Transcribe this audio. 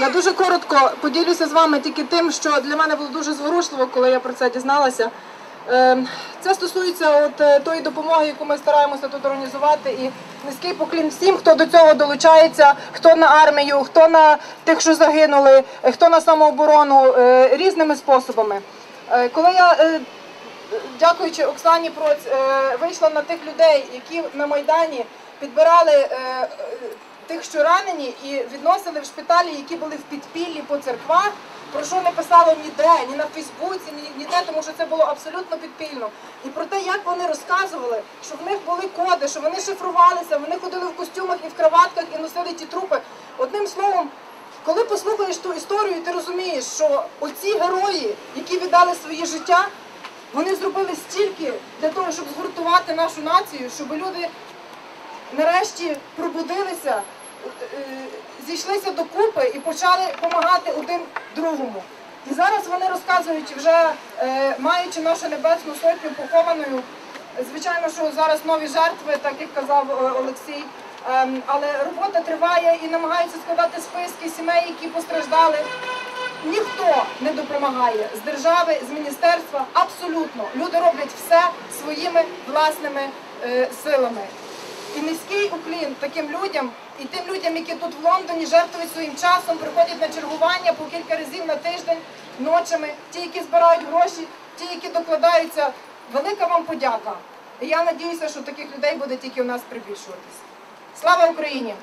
Я дуже коротко поділюся з вами тільки тим, що для мене було дуже зворушливо, коли я про це дізналася. Е, Це стосується от е, тої допомоги, яку ми стараємося тут організувати. І низький поклін всім, хто до цього долучається, хто на армію, хто на тих, що загинули, е, хто на самооборону е, різними способами. Коли я дякуючи Оксані Проць, вийшла на тих людей, які на Майдані підбирали тих, що ранені, і відносили в шпиталі, які були в підпіллі по церквах. Про що не писало ніде, ні на Фейсбуці, ні ніде, тому що це було абсолютно підпільно. І про те, як вони розказували, що в них були коди, що вони шифрувалися, вони ходили в костюмах і в краватках і носили ті трупи. Одним словом, коли послухаєш ту історію, ти розумієш, що оці герої, які віддали своє життя, вони зробили стільки для того, щоб згуртувати нашу націю, щоб люди нарешті пробудилися, зійшлися докупи і почали допомагати один другому. І зараз вони розказують, вже е, маючи нашу небесну сотню похованою, звичайно, що зараз нові жертви, так як казав е, Олексій. Ем, Але робота триває і намагаються складати списки сімей, які постраждали. Ніхто не допомагає з держави, з міністерства. Абсолютно люди роблять все своїми власними е, силами. І низький уклін таким людям і тим людям, які тут в Лондоні жертвують своїм часом, приходять на чергування по кілька разів на тиждень, ночами, ті, які збирають гроші, ті, які докладаються. Велика вам подяка. І я надіюся, що таких людей буде тільки у нас прибільшуватись. Слава Україні!